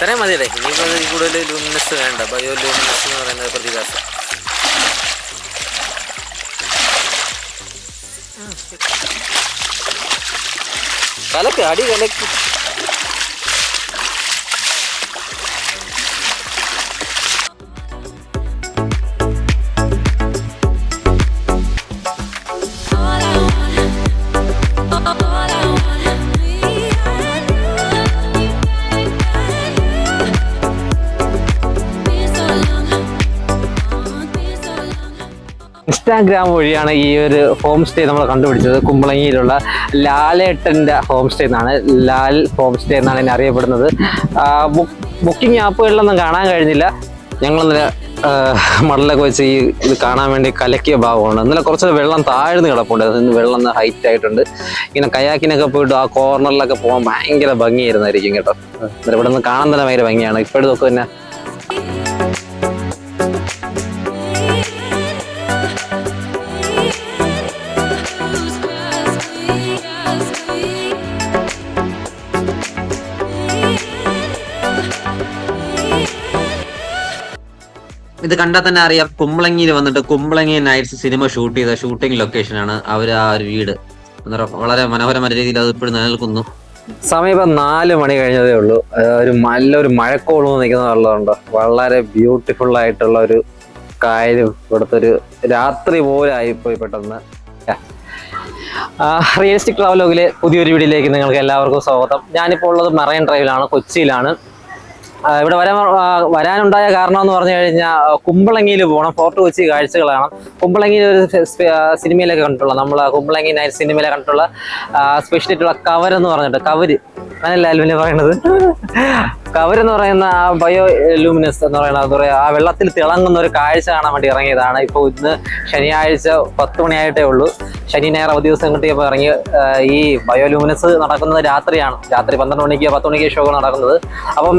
ഇത്രയും മതിയല്ലേ? ഇനിയിപ്പോൾ അതിൽ കൂടുതൽ ലൂമിനസ് വേണ്ട. ബയോ ലൂമിനസ് എന്ന് പറയുന്ന പ്രതിഭാസം. കലക്ക് അടി കലക്ക് ഇൻസ്റ്റാഗ്രാം വഴിയാണ് ഈ ഒരു ഹോം സ്റ്റേ നമ്മൾ കണ്ടുപിടിച്ചത്. കുമ്പളങ്ങിയിലുള്ള ലാലേട്ടന്റെ ഹോം സ്റ്റേ എന്നാണ്. ലാൽ ഹോം സ്റ്റേ എന്നാണ് എന്നെ അറിയപ്പെടുന്നത്. ബുക്കിംഗ് ആപ്പുകളിലൊന്നും കാണാൻ കഴിഞ്ഞില്ല. ആ, മടലൊക്കെ വെച്ച് ഈ ഇത് കാണാൻ വേണ്ടി കലക്കിയ ഭാഗമാണ്. ഇന്നലെ കുറച്ച് വെള്ളം താഴ്ന്ന് കിടപ്പുണ്ട്. അതിന് വെള്ളം ഹൈറ്റ് ആയിട്ടുണ്ട്. ഇങ്ങനെ കയാക്കിനൊക്കെ പോയിട്ട് ആ കോർണറിലൊക്കെ പോകാൻ ഭയങ്കര ഭംഗിയായിരുന്നായിരിക്കും കേട്ടോ. ഇവിടെ നിന്ന് കാണാൻ തന്നെ ഭയങ്കര ഭംഗിയാണ്. ഇപ്പോഴത്തൊക്കെ തന്നെ ഇത് കണ്ടാൽ തന്നെ അറിയാം. കുമ്പളങ്ങിയിൽ വന്നിട്ട് കുമ്പളങ്ങി നൈറ്റ്സ് സിനിമ ഷൂട്ട് ചെയ്ത ഷൂട്ടിംഗ് ലൊക്കേഷനാണ് അവർ ആ ഒരു വീട്. വളരെ മനോഹരമായ രീതിയിൽ അത് ഇപ്പോഴും നിലനിൽക്കുന്നു. സമീപം നാല് മണി കഴിഞ്ഞതേ ഉള്ളൂ. ഒരു നല്ലൊരു മഴക്കോൾ നിൽക്കുന്നുള്ളതുകൊണ്ട് വളരെ ബ്യൂട്ടിഫുൾ ആയിട്ടുള്ള ഒരു കായലും ഇവിടുത്തെ ഒരു രാത്രി പോലെ പോയി പെട്ടെന്ന്. റിയലിസ്റ്റിക് ട്രാവലോഗിലെ പുതിയൊരു വീഡിയോയിലേക്ക് നിങ്ങൾക്ക് എല്ലാവർക്കും സ്വാഗതം. ഞാനിപ്പോൾ ഉള്ളത് മറൈൻ ഡ്രൈവിലാണ് കൊച്ചിയിലാണ്. ഇവിടെ വരാൻ വരാനുണ്ടായ കാരണം എന്ന് പറഞ്ഞു കഴിഞ്ഞാൽ കുമ്പളങ്ങിയിൽ പോകണം ഫോർട്ട് കൊച്ചി കാഴ്ചകൾ കാണാം കുമ്പളങ്ങിയിൽ ഒരു സിനിമയിലൊക്കെ കണ്ടിട്ടുള്ള നമ്മൾ കുമ്പളങ്ങി നൈറ്റ് സിനിമയിലെ കണ്ടിട്ടുള്ള സ്പെഷ്യലായിട്ടുള്ള കവർ എന്ന് പറഞ്ഞിട്ട് കവര്. അങ്ങനല്ല അൽവിനെ പറയണത്? കവർ എന്ന് പറയുന്ന ആ ബയോ ലൂമിനസ് എന്ന് പറയുന്ന എന്താ പറയുക ആ വെള്ളത്തിൽ തിളങ്ങുന്ന ഒരു കാഴ്ച കാണാൻ വേണ്ടി ഇറങ്ങിയതാണ്. ഇപ്പോൾ ഇന്ന് ശനിയാഴ്ച പത്ത് മണിയായിട്ടേ ഉള്ളൂ. ശനി ഞായർ അവധി ദിവസം കിട്ടിയപ്പോൾ ഇറങ്ങി ഈ ബയോ ലൂമിനസ് നടക്കുന്നത് രാത്രിയാണ്. രാത്രി പന്ത്രണ്ട് മണിക്ക് പത്ത് മണിക്ക് ഷോ നടക്കുന്നത്. അപ്പം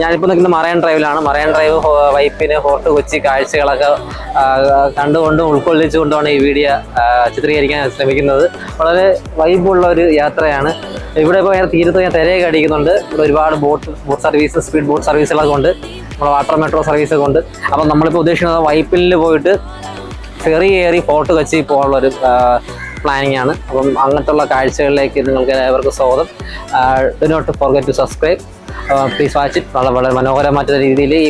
ഞാനിപ്പോൾ നിൽക്കുന്ന മറയൻ ഡ്രൈവിലാണ്. മറയൻ ഡ്രൈവ് വൈപ്പിന് ഫോർട്ട് കൊച്ചി കാഴ്ചകളൊക്കെ കണ്ടുകൊണ്ടും ഉൾക്കൊള്ളിച്ചുകൊണ്ടുമാണ് ഈ വീഡിയോ ചിത്രീകരിക്കാൻ ശ്രമിക്കുന്നത്. വളരെ വൈബുള്ള ഒരു യാത്രയാണ്. ഇവിടെ ഇപ്പോൾ തീരത്ത് ഞാൻ തിരയൊക്കെ അടിക്കുന്നുണ്ട്. ഇവിടെ ഒരുപാട് boat boat service speed boat സർവീസുകളൊക്കെ ഉണ്ട്. നമ്മുടെ വാട്ടർ മെട്രോ സർവീസ് ഒക്കെ ഉണ്ട്. അപ്പം നമ്മളിപ്പോൾ ഉദ്ദേശിക്കുന്നത് വൈപ്പിലിൽ പോയിട്ട് ഫെറി കയറി ഫോർട്ട് കൊച്ചി പോകാനുള്ള ഒരു പ്ലാനിങ് ആണ്. അപ്പം അങ്ങനത്തുള്ള കാഴ്ചകളിലേക്ക് നിങ്ങൾക്ക് എല്ലാവർക്കും സ്വാഗതം. Do not forget to subscribe please watch it വളരെ വളരെ മനോഹരമായിട്ടുള്ള രീതിയിൽ ഈ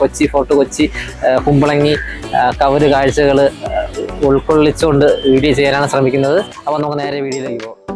കൊച്ചി ഫോർട്ട് കൊച്ചി കുമ്പളങ്ങി കവര് കാഴ്ചകൾ ഉൾക്കൊള്ളിച്ചുകൊണ്ട് വീഡിയോ ചെയ്യാനാണ് ശ്രമിക്കുന്നത്. അപ്പോൾ നമുക്ക് നേരെ വീഡിയോയിലേക്ക് പോകാം.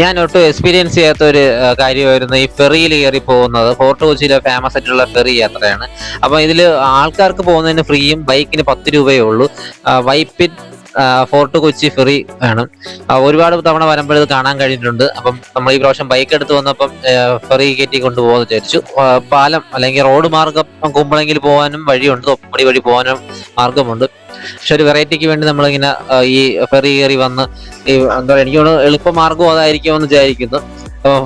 ഞാൻ ഒട്ടും എക്സ്പീരിയൻസ് ചെയ്യാത്ത ഒരു കാര്യമായിരുന്നു ഈ ഫെറിയിൽ കയറി പോകുന്നത്. ഫോർട്ട് കൊച്ചിയിലെ ഫേമസ് ആയിട്ടുള്ള ഫെറി യാത്രയാണ്. അപ്പൊ ഇതിൽ ആൾക്കാർക്ക് പോകുന്നതിന് ഫ്രീയും ബൈക്കിന് പത്ത് രൂപയേ ഉള്ളൂ. വൈപ്പിൻ ഫോർട്ട് കൊച്ചി ഫെറി ആണ്. ഒരുപാട് തവണ വരുമ്പോൾ ഇത് കാണാൻ കഴിഞ്ഞിട്ടുണ്ട്. അപ്പം നമ്മൾ ഈ പ്രാവശ്യം ബൈക്ക് എടുത്ത് വന്നപ്പം ഫെറി കയറ്റി കൊണ്ടുപോകാന്ന് വിചാരിച്ചു. പാലം അല്ലെങ്കിൽ റോഡ് മാർഗം കുമ്പളെങ്കിൽ പോകാനും വഴിയുണ്ട്. തൊപ്പടി വഴി പോകാനും മാർഗമുണ്ട്. പക്ഷെ ഒരു വെറൈറ്റിക്ക് വേണ്ടി നമ്മളിങ്ങനെ ഈ ഫെറി കയറി വന്ന് ഈ എന്താ പറയുക എനിക്ക് തോന്നുന്നു അതായിരിക്കും അതായിരിക്കുമെന്ന് വിചാരിക്കുന്നു.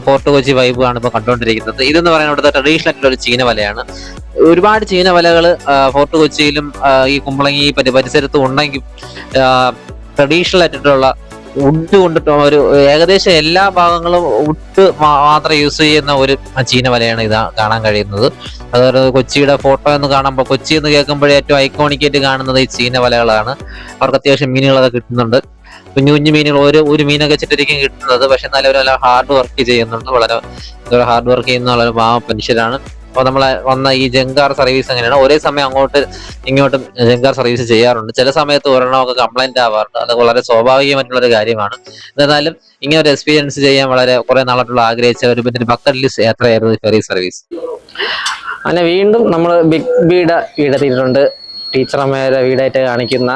ഫോർട്ട് കൊച്ചി വൈബ് ആണ് ഇപ്പൊ കണ്ടുകൊണ്ടിരിക്കുന്നത്. ഇതെന്ന് പറയുന്നത് ഇവിടുത്തെ ട്രഡീഷണൽ ആയിട്ടുള്ള ഒരു ചീന വലയാണ്. ഒരുപാട് ചീന വലകൾ ഫോർട്ട് കൊച്ചിയിലും ഈ കുമ്പളങ്ങി പരിസരത്തും ഉണ്ടെങ്കിൽ ട്രഡീഷണൽ ആയിട്ടുള്ള വുഡ് കൊണ്ടിട്ട് ഒരു ഏകദേശം എല്ലാ ഭാഗങ്ങളും ഉഡ് മാത്രം യൂസ് ചെയ്യുന്ന ഒരു ചീന വലയാണ് ഇത് കാണാൻ കഴിയുന്നത്. അതുപോലെ കൊച്ചിയുടെ ഫോട്ടോ എന്ന് കാണുമ്പോൾ കൊച്ചി എന്ന് കേൾക്കുമ്പോഴേ ഏറ്റവും ഐക്കോണിക്കായിട്ട് കാണുന്നത് ഈ ചീന വലകളാണ്. അവർക്ക് അത്യാവശ്യം മീനുകളൊക്കെ കിട്ടുന്നുണ്ട്. കുഞ്ഞു കുഞ്ഞു മീനുകൾ ഒരു ഒരു മീനൊക്കെ വെച്ചിട്ടായിരിക്കും കിട്ടുന്നത്. പക്ഷെ എന്നാലും അവർ നല്ല ഹാർഡ് വർക്ക് ചെയ്യുന്നുണ്ട്. വളരെ ഹാർഡ് വർക്ക് ചെയ്യുന്ന വളരെ പാവ മനുഷ്യരാണ്. അപ്പോൾ നമ്മളെ വന്ന ഈ ജങ്കാർ സർവീസ് എങ്ങനെയാണ്? ഒരേ സമയം അങ്ങോട്ട് ഇങ്ങോട്ടും ജങ്കാർ സർവീസ് ചെയ്യാറുണ്ട്. ചില സമയത്ത് ഒരെണ്ണമൊക്കെ കംപ്ലൈന്റ് ആവാറുണ്ട്. അത് വളരെ സ്വാഭാവികമായിട്ടുള്ള ഒരു കാര്യമാണ്. എന്നാലും ഇങ്ങനെ ഒരു എക്സ്പീരിയൻസ് ചെയ്യാൻ വളരെ കുറെ നാളായിട്ടുള്ള ആഗ്രഹിച്ച ഒരു പിന്നെ ബക്കറ്റ് ലിസ്റ്റ് ഫെറി സർവീസ് അങ്ങനെ വീണ്ടും നമ്മൾ ബിഗ് ബിയുടെ വീടെത്തിയിട്ടുണ്ട്. ടീച്ചറമ്മയുടെ വീടായിട്ട് കാണിക്കുന്ന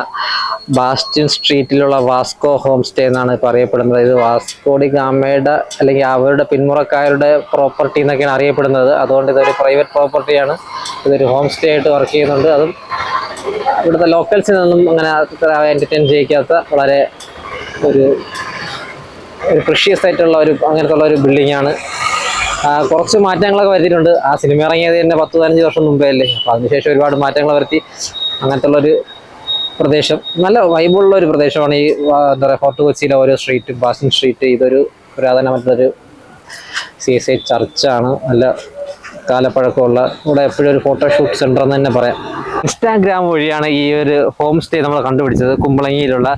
ബാസ്റ്റിൻ സ്ട്രീറ്റിലുള്ള വാസ്കോ ഹോം സ്റ്റേ എന്നാണ് പറയപ്പെടുന്നത്. ഇത് വാസ്കോഡി ഗാമയുടെ അല്ലെങ്കിൽ അവരുടെ പിന്മുറക്കാരുടെ പ്രോപ്പർട്ടി എന്നൊക്കെയാണ് അറിയപ്പെടുന്നത്. അതുകൊണ്ട് ഇതൊരു പ്രൈവറ്റ് പ്രോപ്പർട്ടിയാണ്. ഇതൊരു ഹോം സ്റ്റേ ആയിട്ട് വർക്ക് ചെയ്യുന്നുണ്ട്. അതും ഇവിടുത്തെ ലോക്കൽസിനൊന്നും അങ്ങനെ എന്റർടൈൻ ചെയ്യിക്കാത്ത വളരെ ഒരു ഒരു പ്രഷ്യസ് ആയിട്ടുള്ള ഒരു അങ്ങനത്തെ ഉള്ള ഒരു ബിൽഡിംഗ് ആണ്. കുറച്ച് മാറ്റങ്ങളൊക്കെ വരുത്തിയിട്ടുണ്ട്. ആ സിനിമ ഇറങ്ങിയത് തന്നെ പത്ത് പതിനഞ്ച് വർഷം മുമ്പേ അല്ലേ? അപ്പോൾ അതിനുശേഷം ഒരുപാട് മാറ്റങ്ങൾ വരുത്തി. അങ്ങനത്തെ ഉള്ളൊരു പ്രദേശം. നല്ല വൈബുള്ള ഒരു പ്രദേശമാണ് ഈ എന്താ പറയുക ഫോർട്ട് കൊച്ചിയിലെ ഓരോ സ്ട്രീറ്റ് ബാസിൻ സ്ട്രീറ്റ് ഇതൊരു പുരാതനമായിട്ടുള്ളൊരു സി എസ് ഐ ചർച്ചാണ്. നല്ല കാലപ്പഴക്കമുള്ള ഇവിടെ എപ്പോഴും ഒരു ഫോട്ടോഷൂട്ട് സെന്റർ എന്ന് തന്നെ പറയാം. ഇൻസ്റ്റാഗ്രാം വഴിയാണ് ഈ ഒരു ഹോം സ്റ്റേ നമ്മൾ കണ്ടുപിടിച്ചത്. കുമ്പളങ്ങിയിലുള്ള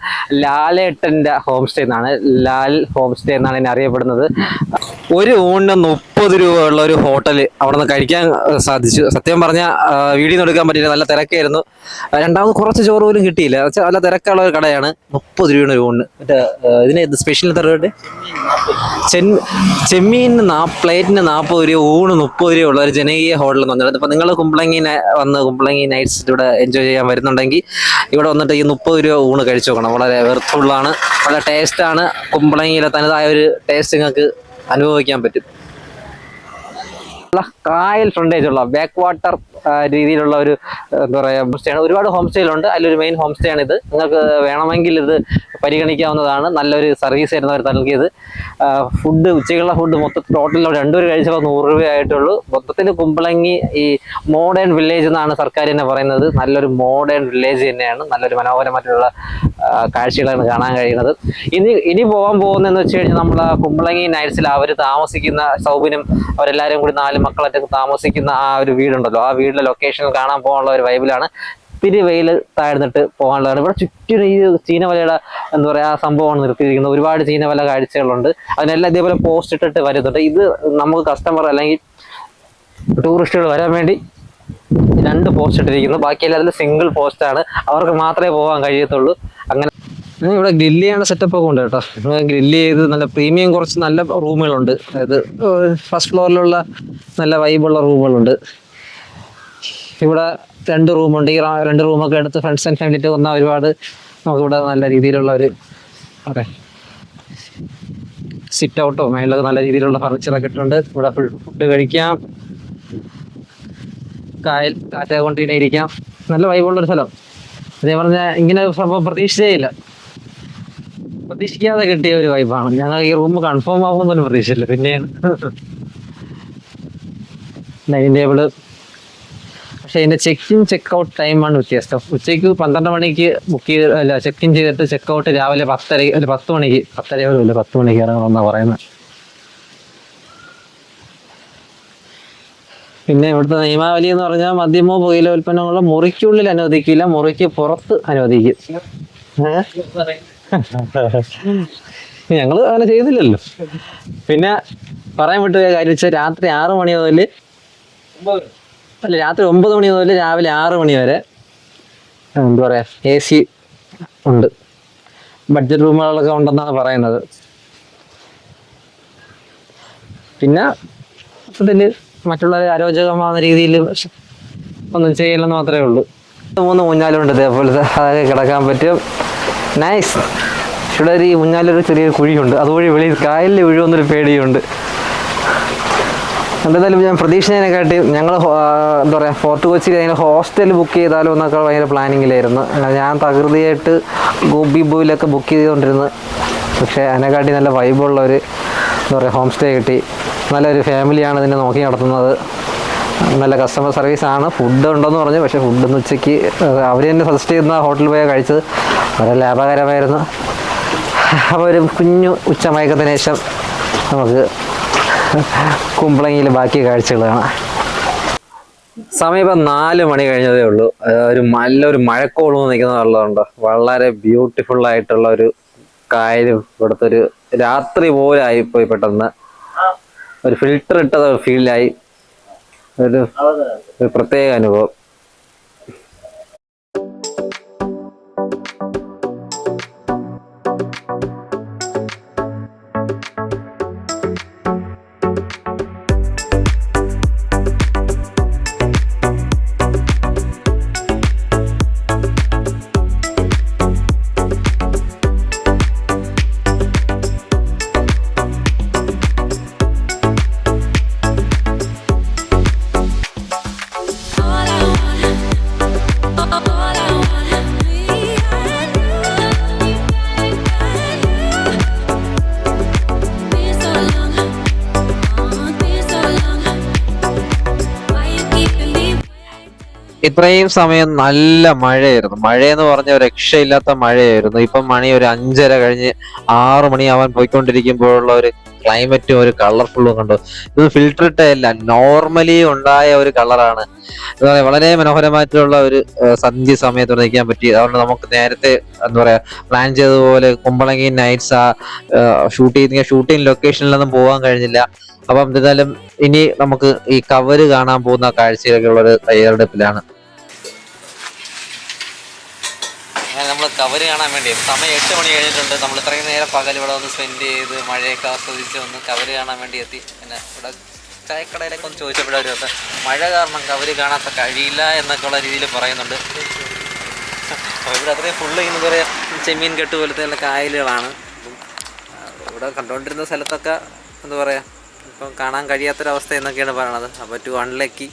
ലാലേട്ടന്റെ ഹോം സ്റ്റേ എന്നാണ്. ലാൽ ഹോം സ്റ്റേ എന്നാണ് ഇതിനെ അറിയപ്പെടുന്നത്. ഒരു ഊണിന് മുപ്പത് രൂപ ഉള്ള ഒരു ഹോട്ടൽ അവിടെ നിന്ന് കഴിക്കാൻ സാധിച്ചു. സത്യം പറഞ്ഞാൽ വീഡിയോ എടുക്കാൻ പറ്റിയില്ല. നല്ല തിരക്കായിരുന്നു. രണ്ടാമത് കുറച്ച് ചോറ് പോലും കിട്ടിയില്ല. വെച്ചാൽ നല്ല തിരക്കുള്ള ഒരു കടയാണ്. മുപ്പത് രൂപയാണ് ഒരു ഊണിന്. മറ്റേ ഇതിന് സ്പെഷ്യൽ എത്ര രൂപ ചെമ്മീൻ ചെമ്മീനിന് നാ പ്ലേറ്റിന് നാൽപ്പത് രൂപ ഊണ് മുപ്പത് രൂപ ഉള്ള ഒരു ജനകീയ ഹോട്ടൽ എന്ന് പറഞ്ഞത് അപ്പം നിങ്ങൾ കുമ്പളങ്ങി വന്ന് കുമ്പളങ്ങി നൈറ്റ്സ് ഇവിടെ എൻജോയ് ചെയ്യാൻ വരുന്നുണ്ടെങ്കിൽ ഇവിടെ വന്നിട്ട് ഈ മുപ്പത് രൂപ ഊണ് കഴിച്ചു നോക്കണം. വളരെ വെറുത്തുള്ളതാണ് നല്ല ടേസ്റ്റാണ് കുമ്പളങ്ങിയിലെ തനതായ ഒരു ടേസ്റ്റ് നിങ്ങൾക്ക് അനുഭവിക്കാൻ പറ്റും. കായൽ ഫ്രണ്ടേജ് ഉള്ള ബാക്ക് വാട്ടർ രീതിയിലുള്ള ഒരു എന്താ പറയുക ഹോം സ്റ്റേ ആണ് ഒരുപാട് ഹോം സ്റ്റേയിലുണ്ട് അതിലൊരു മെയിൻ ഹോം സ്റ്റേ ആണ് ഇത് നിങ്ങൾക്ക് വേണമെങ്കിൽ ഇത് പരിഗണിക്കാവുന്നതാണ്. നല്ലൊരു സർവീസ് ആയിരുന്നു അവർ നൽകിയത്. ഫുഡ് ഉച്ചയ്ക്കുള്ള ഫുഡ് മൊത്തത്തിൽ ടോട്ടൽ രണ്ടുപേർ കഴിച്ചപ്പോൾ നൂറ് രൂപയായിട്ടുള്ളൂ മൊത്തത്തിൽ കുമ്പളങ്ങി ഈ മോഡേൺ വില്ലേജ് എന്നാണ് സർക്കാർ തന്നെ പറയുന്നത്. നല്ലൊരു മോഡേൺ വില്ലേജ് തന്നെയാണ്. നല്ലൊരു മനോഹരമായിട്ടുള്ള കാഴ്ചകളാണ് കാണാൻ കഴിയുന്നത്. ഇനി ഇനി പോകാൻ പോകുന്നതെന്ന് വെച്ച് കഴിഞ്ഞാൽ നമ്മൾ കുമ്പളങ്ങി നൈറ്റ്സിൽ അവർ താമസിക്കുന്ന സൗബിനും അവരെല്ലാവരും കൂടി നാല് മക്കളൊക്കെ താമസിക്കുന്ന ആ ഒരു വീടുണ്ടല്ലോ. ആ വീടിന്റെ ലൊക്കേഷൻ കാണാൻ പോകാനുള്ള ഒരു വൈബിലാണ് ഇത്തിരി വെയിൽ താഴ്ന്നിട്ട് പോകാനുള്ളതാണ്. ഇവിടെ ചുറ്റും ഈ ചീനവലയുടെ എന്താ പറയുക സംഭവമാണ് നിർത്തിയിരിക്കുന്നത്. ഒരുപാട് ചീനവല കാഴ്ചകളുണ്ട്. അതിനെല്ലാം ഇതേപോലെ പോസ്റ്റ് ഇട്ടിട്ട് വരുന്നുണ്ട്. ഇത് നമുക്ക് കസ്റ്റമർ അല്ലെങ്കിൽ ടൂറിസ്റ്റുകൾ വരാൻ വേണ്ടി രണ്ട് പോസ്റ്റ് ഇട്ടിരിക്കുന്നു. ബാക്കിയെല്ലാം അതിൽ സിംഗിൾ പോസ്റ്റാണ് അവർക്ക് മാത്രമേ പോകാൻ കഴിയത്തുള്ളൂ. അങ്ങനെ ഇവിടെ ഗ്രില്ല് ചെയ്യേണ്ട സെറ്റപ്പ് ഒക്കെ ഉണ്ട് കേട്ടോ. ഗ്രില്ല് ചെയ്ത് നല്ല പ്രീമിയം കുറച്ച് നല്ല റൂമുകളുണ്ട്. അതായത് ഫസ്റ്റ് ഫ്ലോറിലുള്ള നല്ല വൈബുള്ള റൂമുകളുണ്ട്. ഇവിടെ രണ്ട് റൂമുണ്ട്. ഈ രണ്ട് റൂമൊക്കെ എടുത്ത് ഫ്രണ്ട്സ് ആൻഡ് ഫാമിലിയിട്ട് വന്നാൽ ഒരുപാട് നമുക്കിവിടെ നല്ല രീതിയിലുള്ള ഒരു പറയാം സിറ്റ് ഔട്ടോ മേളിലൊക്കെ നല്ല രീതിയിലുള്ള ഫർണിച്ചറൊക്കെ ഇട്ടുണ്ട് ഇവിടെ ഫുൾ ഫുഡ് കഴിക്കാം. കായൽ കാറ്റ കൊണ്ടിരിക്കാം നല്ല വൈബുള്ള ഒരു സ്ഥലം. അതേ പറഞ്ഞാൽ ഇങ്ങനെ സംഭവം പ്രതീക്ഷിച്ചേ ഇല്ല. പ്രതീക്ഷിക്കാതെ കിട്ടിയ ഒരു വൈബാണ് ഞങ്ങൾ ഈ റൂം കൺഫേം ആവുമെന്നൊന്നും പ്രതീക്ഷിച്ചില്ല. പിന്നെയാണ് ഡൈനിങ് ടേബിൾ പക്ഷേ ഇതിന്റെ ചെക്ക് ഇൻ ചെക്ക് ഔട്ട് ടൈമാണ് വ്യത്യാസം. ഉച്ചയ്ക്ക് പന്ത്രണ്ട് മണിക്ക് ബുക്ക് ചെയ്ത് അല്ല ചെക്ക് ഇൻ ചെയ്തിട്ട് ചെക്ക് ഔട്ട് രാവിലെ പത്തര അല്ല പത്ത് മണിക്ക് പത്തര പോലും ഇല്ല പത്ത് മണിക്ക് ഇറങ്ങണമെന്നാണ് പറയുന്നത്. പിന്നെ ഇവിടുത്തെ നിയമാവലി എന്ന് പറഞ്ഞാൽ മദ്യമോ പുകയില ഉൽപ്പന്നങ്ങളോ മുറിക്കുള്ളിൽ അനുവദിക്കില്ല. മുറിക്ക് പുറത്ത് അനുവദിക്കും. ഏ? ഞങ്ങൾ അങ്ങനെ ചെയ്തില്ലല്ലോ. പിന്നെ പറയാൻ വിട്ട കാര്യം വെച്ചാൽ രാത്രി ആറ് മണി മുതൽ അല്ല രാത്രി ഒമ്പത് മണി മുതൽ രാവിലെ ആറ് മണി വരെ എന്താ പറയാ എ സി ഉണ്ട്. ബഡ്ജറ്റ് റൂമുകളൊക്കെ ഉണ്ടെന്നാണ് പറയുന്നത്. പിന്നെ മൊത്തത്തിൽ മറ്റുള്ളവരെ അരോചകമാകുന്ന രീതിയിൽ ഒന്നും ചെയ്യില്ലെന്ന് മാത്രമേ ഉള്ളൂ. മൂന്ന് ഊഞ്ഞാലുണ്ട് ഇതേപോലത്തെ അതൊക്കെ കിടക്കാൻ പറ്റും. നൈസ് ഇവിടെ ഒരു മുന്നാലൊരു ചെറിയൊരു കുഴിയുണ്ട്. അതുവഴി വെളിയിൽ കായലിൽ വീഴുമെന്നൊരു പേടിയുണ്ട്. എന്തായാലും ഞാൻ പ്രതീക്ഷിച്ചതിനെക്കാട്ടി ഞങ്ങൾ എന്താ പറയുക ഫോർട്ട് കൊച്ചിയിൽ അതിന് ഹോസ്റ്റൽ ബുക്ക് ചെയ്താലോ എന്നൊക്കെ ഭയങ്കര പ്ലാനിങ്ങിലായിരുന്നു. ഞാൻ തകൃതിയായിട്ട് ഗോബി ബോയിലൊക്കെ ബുക്ക് ചെയ്തുകൊണ്ടിരുന്നു. പക്ഷേ അതിനെക്കാട്ടി നല്ല വൈബുള്ള ഒരു എന്താ പറയുക ഹോം സ്റ്റേ കിട്ടി. നല്ലൊരു ഫാമിലിയാണ് ഇതിനെ നോക്കി നടത്തുന്നത്. നല്ല കസ്റ്റമർ സർവീസ് ആണ്. ഫുഡ് ഉണ്ടെന്ന് പറഞ്ഞു. പക്ഷേ ഫുഡ് ഇന്ന് ഉച്ചയ്ക്ക് അവർ തന്നെ സജസ്റ്റ് ചെയ്യുന്ന ഹോട്ടലിൽ പോയാൽ കഴിച്ചത്. വളരെ ലാഭകരമായിരുന്നു. അപ്പോൾ ഒരു കുഞ്ഞു ഉച്ചമയക്കത്തിന് ശേഷം നമുക്ക് കുമ്പളങ്ങിയിൽ ബാക്കി കാഴ്ചകൾ കാണാം. സമീപം നാല് മണി കഴിഞ്ഞതേ ഉള്ളൂ. ഒരു നല്ലൊരു മഴക്കോൾ നിൽക്കുന്ന വെള്ളമുണ്ട് വളരെ ബ്യൂട്ടിഫുൾ ആയിട്ടുള്ള ഒരു കായലും ഇവിടുത്തെ ഒരു രാത്രി പോലെ ആയിപ്പോയി പെട്ടെന്ന്. ഒരു ഫിൽറ്റർ ഇട്ടത് ഫീലായി ഒരു പ്രത്യേക അനുഭവം. ഇത്രയും സമയം നല്ല മഴയായിരുന്നു. മഴയെന്ന് പറഞ്ഞ രക്ഷയില്ലാത്ത മഴയായിരുന്നു. ഇപ്പം മണി ഒരു അഞ്ചര കഴിഞ്ഞ് ആറ് മണിയാവാൻ പോയിക്കൊണ്ടിരിക്കുമ്പോഴുള്ള ഒരു ക്ലൈമറ്റും ഒരു കളർഫുള്ളും കണ്ടു. ഇത് ഫിൽറ്റർ ഇട്ടല്ല നോർമലി ഉണ്ടായ ഒരു കളറാണ് എന്താ പറയാ വളരെ മനോഹരമായിട്ടുള്ള ഒരു സന്ധ്യ സമയത്ത് നിൽക്കാൻ പറ്റി. അതുകൊണ്ട് നമുക്ക് നേരത്തെ എന്താ പറയാ പ്ലാൻ ചെയ്തതുപോലെ കുമ്പളങ്ങി നൈറ്റ്സ് ആ ഷൂട്ട് ചെയ്ത ഷൂട്ടിംഗ് ലൊക്കേഷനിലൊന്നും പോകാൻ കഴിഞ്ഞില്ല. അപ്പം എന്തായാലും ഇനി നമുക്ക് ഈ കവര് കാണാൻ പോകുന്ന കാഴ്ചയിലൊക്കെ ഉള്ള ഒരു തയ്യാറെടുപ്പിലാണ് അങ്ങനെ നമ്മൾ കവർ കാണാൻ വേണ്ടി. സമയം എട്ട് മണി കഴിഞ്ഞിട്ടുണ്ട്. നമ്മൾ ഇത്രയും നേരം പകൽ ഇവിടെ വന്ന് സ്പെൻഡ് ചെയ്ത് മഴയൊക്കെ ആസ്വദിച്ച് വന്ന് കവർ കാണാൻ വേണ്ടി എത്തി. പിന്നെ ഇവിടെ ചായക്കടയിലൊക്കെ ഒന്ന് ചോദിച്ചപ്പോൾ അവർ മഴ കാരണം കവർ കാണാത്ത കഴിയില്ല എന്നൊക്കെ ഉള്ള രീതിയിൽ പറയുന്നുണ്ട്. ഇവിടെ അത്രയും ഫുള്ള് ഇന്ന് കുറേ ചെമ്മീൻ കെട്ട് പോലത്തെ ഉള്ള കായലുകളാണ്. ഇവിടെ കണ്ടുകൊണ്ടിരുന്ന സ്ഥലത്തൊക്കെ എന്താ പറയുക ഇപ്പം കാണാൻ കഴിയാത്തൊരവസ്ഥ എന്നൊക്കെയാണ് പറയണത്. അപ്പോൾ ടു അൺലക്കി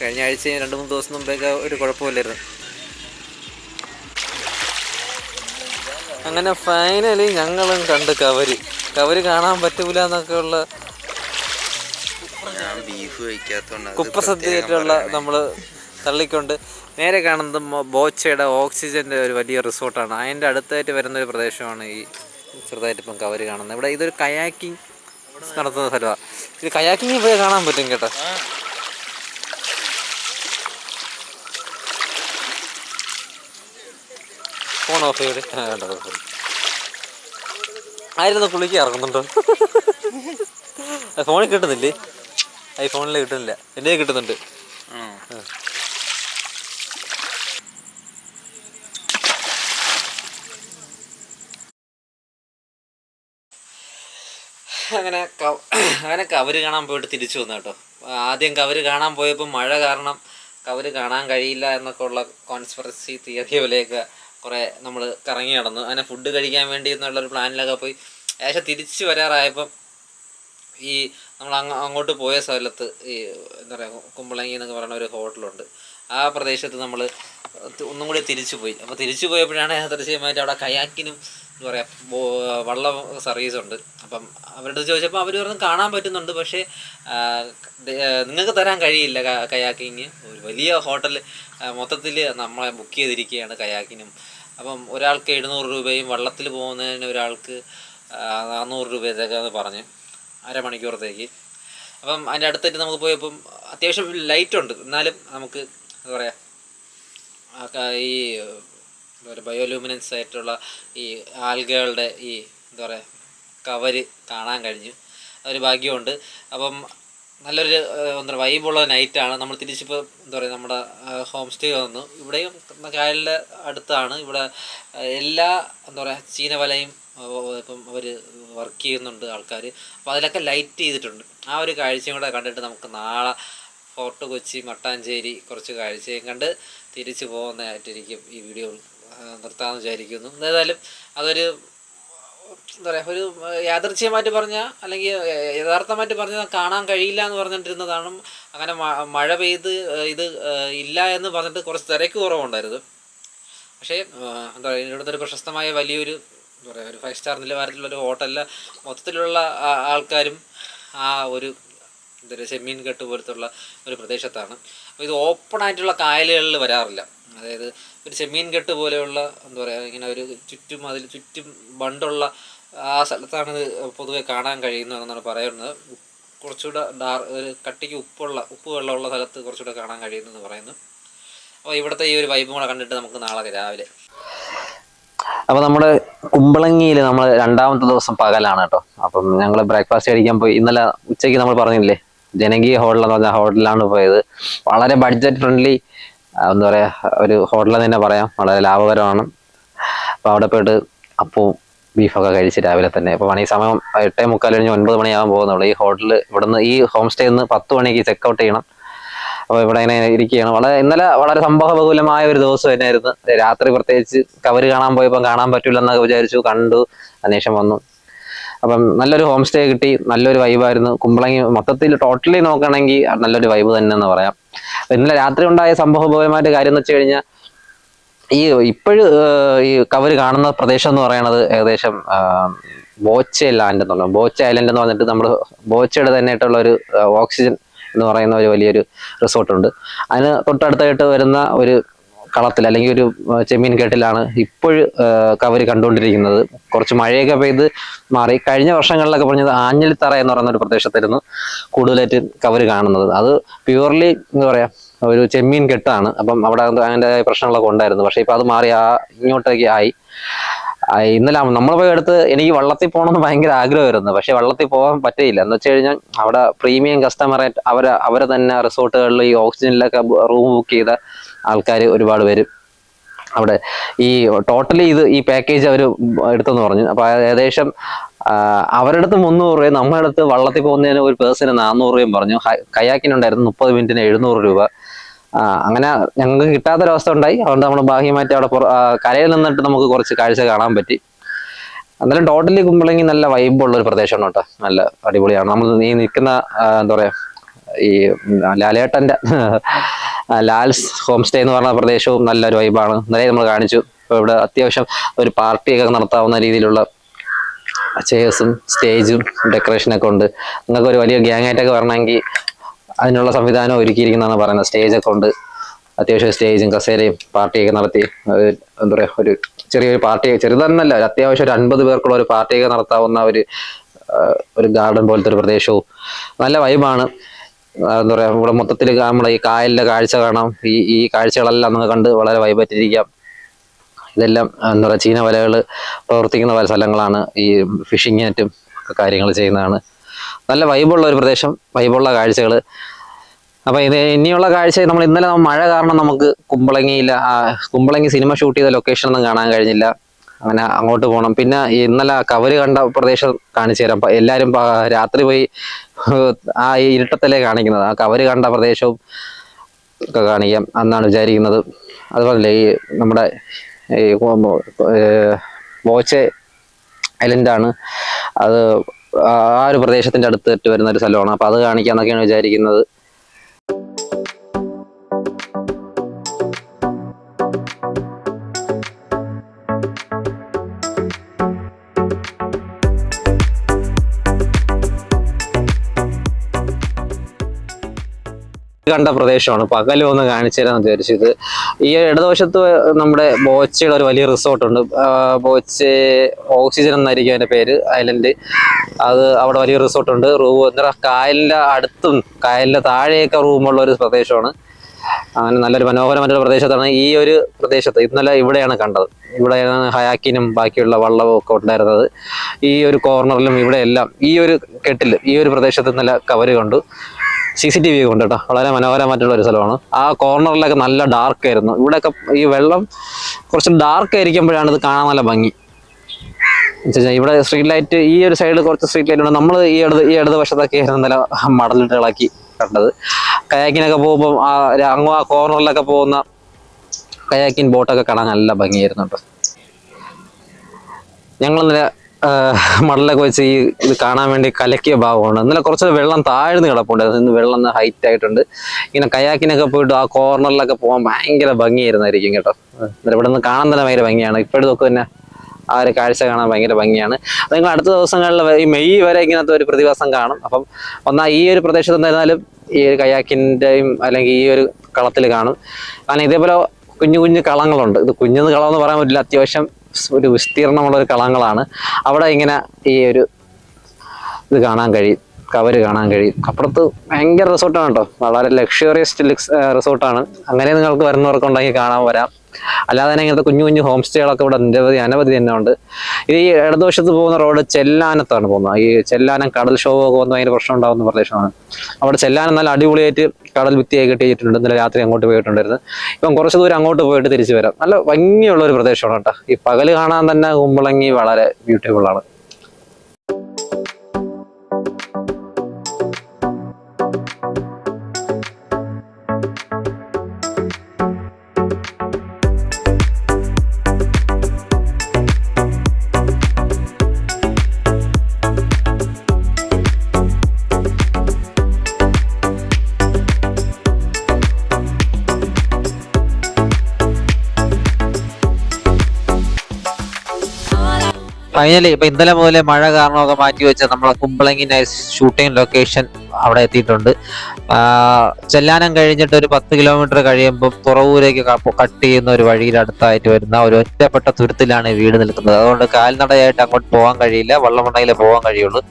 കഴിഞ്ഞ ആഴ്ച രണ്ട് മൂന്ന് ദിവസം മുമ്പേക്ക് ഒരു കുഴപ്പമില്ലായിരുന്നു. അങ്ങനെ ഫൈനലി ഞങ്ങളും കണ്ട് കവര്. കവര് കാണാൻ പറ്റൂല എന്നൊക്കെ ഉള്ള ഞാൻ ബീഫ് കഴിക്കാത്തോണ്ട് അത് കുപ്പസദ്യയായിട്ടുള്ള നമ്മൾ നമ്മൾ തള്ളിക്കൊണ്ട് നേരെ കാണുന്നത് ബോച്ചയുടെ ഓക്സിജന്റെ ഒരു വലിയ റിസോർട്ടാണ്. അതിന്റെ അടുത്തായിട്ട് വരുന്ന ഒരു പ്രദേശമാണ് ഈ ചെറുതായിട്ട് ഇപ്പം കവര് കാണുന്നത്. ഇവിടെ ഇതൊരു കയാക്കിംഗ് നടത്തുന്ന സ്ഥലമാണ് ഇത് കയാക്കിങ് പോയി കാണാൻ പറ്റും കേട്ടോ. ഫോൺ ഓഫ് ചെയ്ത്. വേണ്ട ആയിരുന്നു പുള്ളിക്ക് ഇറങ്ങുന്നുണ്ടോ? ഫോണിൽ കിട്ടുന്നില്ലേ? ഐഫോണിൽ കിട്ടുന്നില്ല. എന്റെ കിട്ടുന്നുണ്ട്. അങ്ങനെ അങ്ങനെ കവര് കാണാൻ പോയിട്ട് തിരിച്ചു വന്നു കേട്ടോ. ആദ്യം കവര് കാണാൻ പോയപ്പോൾ മഴ കാരണം കവര് കാണാൻ കഴിയില്ല എന്നൊക്കെ ഉള്ള കോൺസ്പിറസി തിയറി പോലെയൊക്കെ കുറേ നമ്മൾ കറങ്ങി നടന്നു. അങ്ങനെ ഫുഡ് കഴിക്കാൻ വേണ്ടി എന്നുള്ളൊരു പ്ലാനിലൊക്കെ പോയി. ഏകദേശം തിരിച്ചു വരാറായപ്പം ഈ നമ്മൾ അങ്ങ് അങ്ങോട്ട് പോയ സ്ഥലത്ത് ഈ എന്താ പറയുക കുമ്പളങ്ങി എന്നൊക്കെ പറയുന്ന ഒരു ഹോട്ടലുണ്ട്. ആ പ്രദേശത്ത് നമ്മൾ ഒന്നും കൂടി തിരിച്ചു പോയി. അപ്പോൾ തിരിച്ചു പോയപ്പോഴാണ് തീർച്ചയായിട്ടും അവിടെ കയാക്കിനും എന്താ പറയുക വള്ളം സർവീസ് ഉണ്ട്. അപ്പം അവരുടെ ചോദിച്ചപ്പോൾ അവർ പറഞ്ഞു കാണാൻ പറ്റുന്നുണ്ട്. പക്ഷേ നിങ്ങൾക്ക് തരാൻ കഴിയില്ല കയാക്കിങ്. ഒരു വലിയ ഹോട്ടൽ മൊത്തത്തിൽ നമ്മളെ ബുക്ക് ചെയ്തിരിക്കുകയാണ് കയാക്കിനും. അപ്പം ഒരാൾക്ക് എഴുന്നൂറ് രൂപയും വള്ളത്തിൽ പോകുന്നതിന് ഒരാൾക്ക് നാനൂറ് രൂപയൊക്കെ പറഞ്ഞ്. അരമണിക്കൂറത്തേക്ക്. അപ്പം അതിന്റെ അടുത്തായിട്ട് നമുക്ക് പോയപ്പം അത്യാവശ്യം ലൈറ്റ് ഉണ്ട്. എന്നാലും നമുക്ക് എന്താ പറയുക ഈ പറയുക ബയോലൂമിനൻസ് ആയിട്ടുള്ള ഈ ആൽഗകളുടെ ഈ എന്താ പറയുക കവര് കാണാൻ കഴിഞ്ഞു. അതൊരു ഭാഗ്യമുണ്ട് അപ്പം നല്ലൊരു എന്താ പറയുക വൈബുള്ള നൈറ്റാണ് നമ്മൾ തിരിച്ചിപ്പോൾ എന്താ പറയുക നമ്മുടെ ഹോം സ്റ്റേ വന്നു. ഇവിടെയും കായലിന്റെ അടുത്താണ്. ഇവിടെ എല്ലാ എന്താ പറയുക ചീനവലയും ഇപ്പം അവർ വർക്ക് ചെയ്യുന്നുണ്ട് ആൾക്കാർ അപ്പോൾ അതിലൊക്കെ ലൈറ്റ് ചെയ്തിട്ടുണ്ട്. ആ ഒരു കാഴ്ചയും കൂടെ കണ്ടിട്ട് നമുക്ക് നാളെ ഫോർട്ട് കൊച്ചി മട്ടാഞ്ചേരി കുറച്ച് കാഴ്ചയും കണ്ട് തിരിച്ചു പോകുന്നതായിട്ടിരിക്കും ഈ വീഡിയോ നിർത്താമെന്ന് വിചാരിക്കുന്നു. ഏതായാലും അതൊരു എന്താ പറയുക ഒരു യാദർച്ഛ്യമായിട്ട് പറഞ്ഞാൽ അല്ലെങ്കിൽ യഥാർത്ഥമായിട്ട് പറഞ്ഞാൽ കാണാൻ കഴിയില്ല എന്ന് പറഞ്ഞിട്ടിരുന്നതാണ് അങ്ങനെ മഴ പെയ്ത് ഇത് ഇല്ല എന്ന് പറഞ്ഞിട്ട് കുറച്ച് തിരക്ക് കുറവുണ്ടായിരുന്നു. പക്ഷേ എന്താ പറയുക ഇവിടുത്തെ ഒരു പ്രശസ്തമായ വലിയൊരു എന്താ പറയുക ഒരു ഫൈവ് സ്റ്റാർ നിലവാരത്തിലുള്ള ഒരു ഹോട്ടലിലെ മൊത്തത്തിലുള്ള ആൾക്കാരും ആ ഒരു എന്താ പറയുക ചെമ്മീൻ കെട്ട് പോലത്തുള്ള ഒരു പ്രദേശത്താണ്. അപ്പോൾ ഇത് ഓപ്പൺ ആയിട്ടുള്ള കായലുകളിൽ വരാറില്ല. അതായത് ഒരു ചെമ്മീൻ കെട്ട് പോലെയുള്ള എന്താ പറയുക ഇങ്ങനെ ഒരു ചുറ്റും അതിൽ ചുറ്റും ബണ്ടുള്ള ആ സ്ഥലത്താണ് ഇത് പൊതുവെ കാണാൻ കഴിയുന്നതെന്നാണ് പറയുന്നത്. കുറച്ചുകൂടെ ഡാർ ഒരു കട്ടിക്ക് ഉപ്പുള്ള ഉപ്പ് വെള്ളമുള്ള സ്ഥലത്ത് കുറച്ചുകൂടെ കാണാൻ കഴിയുന്നെന്ന് പറയുന്നു. അപ്പോൾ ഇവിടുത്തെ ഈ ഒരു വൈബും കൂടെ കണ്ടിട്ട് നമുക്ക് നാളെ രാവിലെ. അപ്പോൾ നമ്മുടെ കുമ്പളങ്ങിയിൽ നമ്മൾ രണ്ടാമത്തെ ദിവസം പകലാണ് കേട്ടോ. അപ്പം ഞങ്ങൾ ബ്രേക്ക്ഫാസ്റ്റ് കഴിക്കാൻ പോയി. ഇന്നലെ ഉച്ചയ്ക്ക് നമ്മൾ പറഞ്ഞില്ലേ ജനകീയ ഹോട്ടലെന്ന് പറഞ്ഞ ഹോട്ടലിലാണ് പോയത്. വളരെ ബഡ്ജറ്റ് ഫ്രണ്ട്ലി എന്താ പറയാ ഒരു ഹോട്ടലെന്ന് തന്നെ പറയാം വളരെ ലാഭകരമാണ്. അപ്പോൾ അവിടെ പോയിട്ട് അപ്പവും ബീഫൊക്കെ കഴിച്ച് രാവിലെ തന്നെ. അപ്പോൾ മണി സമയം എട്ടേ മുക്കാൽ കഴിഞ്ഞ് ഒൻപത് മണിയാകാൻ പോകുന്നുള്ളൂ. ഈ ഹോട്ടലിൽ ഇവിടുന്ന് ഈ ഹോം സ്റ്റേ നിന്ന് പത്ത് മണിക്ക് ചെക്ക് ഔട്ട് ചെയ്യണം. അപ്പോൾ ഇവിടെ ഇങ്ങനെ ഇരിക്കുകയാണ്. വളരെ ഇന്നലെ വളരെ സംഭവബഹുലമായ ഒരു ദിവസം തന്നെയായിരുന്നു. രാത്രി പ്രത്യേകിച്ച് കവര് കാണാൻ പോയപ്പോൾ കാണാൻ പറ്റില്ല എന്നൊക്കെ വിചാരിച്ചു കണ്ടു അന്വേഷണം വന്നു. അപ്പം നല്ലൊരു ഹോം സ്റ്റേ കിട്ടി നല്ലൊരു വൈബായിരുന്നു കുമ്പളങ്ങി മൊത്തത്തിൽ ടോട്ടലി നോക്കുകയാണെങ്കിൽ നല്ലൊരു വൈബ് തന്നെ എന്ന് പറയാം ഇന്നലെ രാത്രി ഉണ്ടായ സംഭവപരമായിട്ട് കാര്യം എന്ന് വെച്ച് കഴിഞ്ഞാൽ ഈ ഇപ്പോഴും ഈ കവർ കാണുന്ന പ്രദേശം എന്ന് പറയുന്നത് ഏകദേശം ബോച്ച ലാൻഡ് എന്ന് പറഞ്ഞു ബോച്ച ഐലൻഡ് എന്ന് പറഞ്ഞിട്ട് നമ്മൾ ബോച്ചയുടെ തന്നെ ആയിട്ടുള്ള ഒരു ഓക്സിജൻ എന്ന് പറയുന്ന ഒരു വലിയൊരു റിസോർട്ടുണ്ട്. അതിന് തൊട്ടടുത്തായിട്ട് വരുന്ന ഒരു കളത്തിൽ അല്ലെങ്കിൽ ഒരു ചെമ്മീൻ കെട്ടിലാണ് ഇപ്പോഴും കവര് കണ്ടുകൊണ്ടിരിക്കുന്നത്. കുറച്ച് മഴയൊക്കെ പെയ്ത് മാറി. കഴിഞ്ഞ വർഷങ്ങളിലൊക്കെ പറഞ്ഞത് ആഞ്ഞിലിത്തറ എന്ന് പറയുന്ന ഒരു പ്രദേശത്തായിരുന്നു കൂടുതലായിട്ട് കവര് കാണുന്നത്. അത് പ്യൂർലി എന്താ പറയാ ഒരു ചെമ്മീൻ കെട്ടാണ്. അപ്പം അവിടെ അതിന്റെ പ്രശ്നങ്ങളൊക്കെ ഉണ്ടായിരുന്നു. പക്ഷേ ഇപ്പം അത് മാറി ആ ഇങ്ങോട്ടേക്ക് ആയി. ഇന്നലെ നമ്മൾ പോയി എടുത്ത് എനിക്ക് വള്ളത്തിൽ പോകണമെന്ന് ഭയങ്കര ആഗ്രഹമായിരുന്നു. പക്ഷെ വള്ളത്തിൽ പോകാൻ പറ്റില്ല എന്ന് വെച്ച് കഴിഞ്ഞാൽ അവിടെ പ്രീമിയം കസ്റ്റമർ അവർ അവർ തന്നെ റിസോർട്ടുകളിൽ ഈ ഓക്സിജനിലൊക്കെ റൂം ബുക്ക് ചെയ്ത ആൾക്കാർ ഒരുപാട് പേര് അവിടെ ഈ ടോട്ടലി ഇത് ഈ പാക്കേജ് അവർ എടുത്തെന്ന് പറഞ്ഞു. അപ്പോൾ ഏകദേശം അവരുടെ അടുത്ത് മുന്നൂറ് രൂപയും നമ്മുടെ അടുത്ത് വള്ളത്തിൽ പോകുന്നതിന് ഒരു പേഴ്സന് നാനൂറ് രൂപയും പറഞ്ഞു. കയ്യാക്കിനുണ്ടായിരുന്നു മുപ്പത് മിനിറ്റിന് എഴുന്നൂറ് രൂപ. അങ്ങനെ ഞങ്ങൾക്ക് കിട്ടാത്തൊരവസ്ഥ ഉണ്ടായി. അതുകൊണ്ട് നമ്മൾ ബാഹ്യമായിട്ട് അവിടെ കരയിൽ നിന്നിട്ട് നമുക്ക് കുറച്ച് കാഴ്ച കാണാൻ പറ്റി. എന്നാലും ടോട്ടലി കുമ്പളങ്ങി നല്ല വൈബുള്ള ഒരു പ്രദേശമാണ് കേട്ടോ. നല്ല അടിപൊളിയാണ്. നമ്മൾ ഈ നിൽക്കുന്ന എന്താ പറയാ ഈ ലാലേട്ടന്റെ ലാൽസ് ഹോം സ്റ്റേ എന്ന് പറഞ്ഞ പ്രദേശവും നല്ലൊരു വൈബാണ് ഇന്നലെ നമ്മൾ കാണിച്ചു. അപ്പോൾ ഇവിടെ അത്യാവശ്യം ഒരു പാർട്ടിയൊക്കെ നടത്താവുന്ന രീതിയിലുള്ള ചെയേഴ്സും സ്റ്റേജും ഡെക്കറേഷനൊക്കെ ഉണ്ട്. നിങ്ങൾക്ക് ഒരു വലിയ ഗ്യാങ് ആയിട്ടൊക്കെ വരണമെങ്കിൽ അതിനുള്ള സംവിധാനം ഒരുക്കിയിരിക്കുന്നതാണ് പറയുന്നത്. സ്റ്റേജൊക്കെ ഉണ്ട്. അത്യാവശ്യം സ്റ്റേജും കസേരയും പാർട്ടിയൊക്കെ നടത്തി എന്താ പറയുക ഒരു ചെറിയൊരു പാർട്ടി ചെറുതെന്നല്ല ഒരു അത്യാവശ്യം ഒരു അൻപത് പേർക്കുള്ള ഒരു പാർട്ടിയൊക്കെ നടത്താവുന്ന ഒരു ഒരു ഗാർഡൻ പോലത്തെ ഒരു പ്രദേശവും നല്ല വൈബാണ് എന്താ പറയാ ഇവിടെ മൊത്തത്തിൽ നമ്മുടെ ഈ കായലിന്റെ കാഴ്ച കാണാം. ഈ ഈ കാഴ്ചകളെല്ലാം നമുക്ക് കണ്ട് വളരെ വൈബറ്റിരിക്കാം ഇതെല്ലാം എന്താ പറയുക ചീന വലകൾ പ്രവർത്തിക്കുന്ന പല സ്ഥലങ്ങളാണ്. ഈ ഫിഷിംഗ് നെറ്റും ഒക്കെ കാര്യങ്ങൾ ചെയ്യുന്നതാണ്. നല്ല വൈബുള്ള ഒരു പ്രദേശം വൈബുള്ള കാഴ്ചകൾ അപ്പോൾ ഇത് ഇനിയുള്ള കാഴ്ച നമ്മൾ ഇന്നലെ മഴ കാരണം നമുക്ക് കുമ്പളങ്ങിയില്ല കുമ്പളങ്ങി സിനിമ ഷൂട്ട് ചെയ്ത ലൊക്കേഷൻ ഒന്നും കാണാൻ കഴിഞ്ഞില്ല. അങ്ങനെ അങ്ങോട്ട് പോകണം പിന്നെ ഇന്നലെ കവര് കണ്ട പ്രദേശം കാണിച്ചു തരാം. എല്ലാവരും രാത്രി പോയി ആ ഇരുട്ടത്തിലേ കാണിക്കുന്നത്. ആ കവര് കണ്ട പ്രദേശവും ഒക്കെ കാണിക്കാം എന്നാണ് വിചാരിക്കുന്നത്. അതുപോലെ ഈ നമ്മുടെ ഈ ബോച്ചെ ഐലൻഡാണ് അത് ആ ഒരു പ്രദേശത്തിന്റെ അടുത്തിട്ട് വരുന്ന ഒരു സ്ഥലമാണ്. അപ്പൊ അത് കാണിക്കാന്നൊക്കെയാണ് വിചാരിക്കുന്നത്. കണ്ട പ്രദേശമാണ്. പകൽ ഒന്ന് കാണിച്ചു തരാന്ന് വിചാരിച്ചത് ഈ ഇടതുവശത്ത് നമ്മുടെ ബോച്ചയുടെ ഒരു വലിയ റിസോർട്ടുണ്ട്. ബോച്ച് ഓക്സിജൻ എന്നായിരിക്കും അതിന്റെ പേര് ഐലൻഡ്. അത് അവിടെ വലിയ റിസോർട്ടുണ്ട്. റൂം എന്താ കായലിന്റെ അടുത്തും കായലിന്റെ താഴെയൊക്കെ റൂമുള്ള ഒരു പ്രദേശമാണ്. അങ്ങനെ നല്ലൊരു മനോഹരമായിട്ടുള്ള പ്രദേശത്താണ് ഈ ഒരു പ്രദേശത്ത്. ഇന്നലെ ഇവിടെയാണ് കണ്ടത്. ഇവിടെയാണ് ഹയാക്കിനും ബാക്കിയുള്ള വള്ളവും ഒക്കെ ഉണ്ടായിരുന്നത്. ഈ ഒരു കോർണറിലും ഇവിടെയെല്ലാം ഈ ഒരു കെട്ടിൽ ഈ ഒരു പ്രദേശത്ത് ഇന്നലെ കവര് കണ്ടു. സി സി ടി വി ഉണ്ട് കേട്ടോ. വളരെ മനോഹരമായിട്ടുള്ള ഒരു സ്ഥലമാണ്. ആ കോർണറിലൊക്കെ നല്ല ഡാർക്ക് ആയിരുന്നു. ഇവിടെയൊക്കെ ഈ വെള്ളം കുറച്ച് ഡാർക്ക് ആയിരിക്കുമ്പോഴാണ് ഇത് കാണാൻ നല്ല ഭംഗി. ഇവിടെ സ്ട്രീറ്റ് ലൈറ്റ് ഈ ഒരു സൈഡിൽ കുറച്ച് സ്ട്രീറ്റ് ലൈറ്റ് ഉണ്ട്. നമ്മൾ ഈ ഇടത് ഈ ഇടത് വശത്തൊക്കെ ആയിരുന്നു നല്ല മടലിട്ട് ഇളക്കി കണ്ടത്. കയാക്കിനൊക്കെ പോകുമ്പോൾ ആ അങ്ങോ ആ കോർണറിലൊക്കെ പോകുന്ന കയാക്കിൻ ബോട്ടൊക്കെ കാണാൻ നല്ല ഭംഗിയായിരുന്നു കേട്ടോ. ഞങ്ങൾ മടലൊക്കെ വെച്ച് ഈ ഇത് കാണാൻ വേണ്ടി കലക്കിയ ഭാഗമാണ്. ഇന്നലെ കുറച്ച് വെള്ളം താഴ്ന്ന് കിടപ്പുണ്ട് ഇന്ന് വെള്ളം ഹൈറ്റ് ആയിട്ടുണ്ട്. ഇങ്ങനെ കയാക്കിനൊക്കെ പോയിട്ട് ആ കോർണറിലൊക്കെ പോകാൻ ഭയങ്കര ഭംഗിയായിരുന്നായിരിക്കും കേട്ടോ. ഇന്നലെ ഇവിടെ നിന്ന് കാണാൻ തന്നെ ഭയങ്കര ഭംഗിയാണ്. ഇപ്പോഴത്തൊക്കെ തന്നെ ആ ഒരു കാഴ്ച കാണാൻ ഭയങ്കര ഭംഗിയാണ്. നിങ്ങൾ അടുത്ത ദിവസങ്ങളിൽ ഈ മെയ് വരെ ഇങ്ങനത്തെ ഒരു പ്രതിഭാസം കാണും. അപ്പം ഒന്നാ ഈ ഒരു പ്രദേശത്ത് എന്തായിരുന്നാലും ഈ ഒരു കയാക്കിന്റെയും അല്ലെങ്കിൽ ഈ ഒരു കളത്തിൽ കാണും. കാരണം ഇതേപോലെ കുഞ്ഞു കുഞ്ഞു കളങ്ങളുണ്ട്. ഇത് കുഞ്ഞു കളം എന്ന് പറയാൻ പറ്റില്ല. അത്യാവശ്യം ഒരു വിസ്തീർണമുള്ള ഒരു കളങ്ങളാണ് അവിടെ ഇങ്ങനെ ഈ ഒരു ഇത് കാണാൻ കഴിയും കവർ കാണാൻ കഴിയും. അപ്പുറത്ത് ഭയങ്കര റിസോർട്ടാണ് കേട്ടോ. വളരെ ലക്ഷറിയസ് റിസോർട്ടാണ്. അങ്ങനെ നിങ്ങൾക്ക് വരുന്നവർക്കുണ്ടെങ്കിൽ കാണാൻ വരാം. അല്ലാതെ തന്നെ ഇങ്ങനത്തെ കുഞ്ഞു കുഞ്ഞു ഹോം സ്റ്റേകളൊക്കെ ഇവിടെ നിരവധി അനവധി തന്നെ ഉണ്ട് ഈ ഇടതുവശത്ത് പോകുന്ന റോഡ് ചെല്ലാനത്താണ് പോകുന്നത്. ഈ ചെല്ലാനം കടൽ ക്ഷോഭം ഒക്കെ വന്ന് ഭയങ്കര പ്രശ്നം ഉണ്ടാകുന്ന പ്രദേശമാണ്. അവിടെ ചെല്ലാനം നല്ല അടിപൊളിയായിട്ട് കടൽ ഭിത്തിയായി കെട്ടിയിട്ടുണ്ട് ഇന്നലെ രാത്രി അങ്ങോട്ട് പോയിട്ടുണ്ടായിരുന്നു. ഇപ്പം കുറച്ച് ദൂരം അങ്ങോട്ട് പോയിട്ട് തിരിച്ചു വരാം. നല്ല ഭംഗിയുള്ള ഒരു പ്രദേശമാണ് കേട്ടോ. ഈ പകൽ കാണാൻ തന്നെ കുമ്പളങ്ങി വളരെ ബ്യൂട്ടിഫുൾ ആണ്. ഫൈനലി ഇപ്പൊ ഇന്നലെ മുതലേ മഴ കാരണമൊക്കെ മാറ്റി വെച്ച നമ്മളെ കുമ്പളങ്ങി നൈസ് ഷൂട്ടിംഗ് ലൊക്കേഷൻ അവിടെ എത്തിയിട്ടുണ്ട്. ചെല്ലാനം കഴിഞ്ഞിട്ട് ഒരു പത്ത് കിലോമീറ്റർ കഴിയുമ്പോൾ തുറവൂരേക്ക് കട്ട് ചെയ്യുന്ന ഒരു വഴിയിൽ അടുത്തായിട്ട് വരുന്ന ഒരു ഒറ്റപ്പെട്ട തുരുത്തിലാണ് വീട് നിൽക്കുന്നത്. അതുകൊണ്ട് കാൽനടയായിട്ട് അങ്ങോട്ട് പോകാൻ കഴിയില്ല. വള്ളമുണ്ടെങ്കിലേ പോകാൻ കഴിയുള്ളൂ.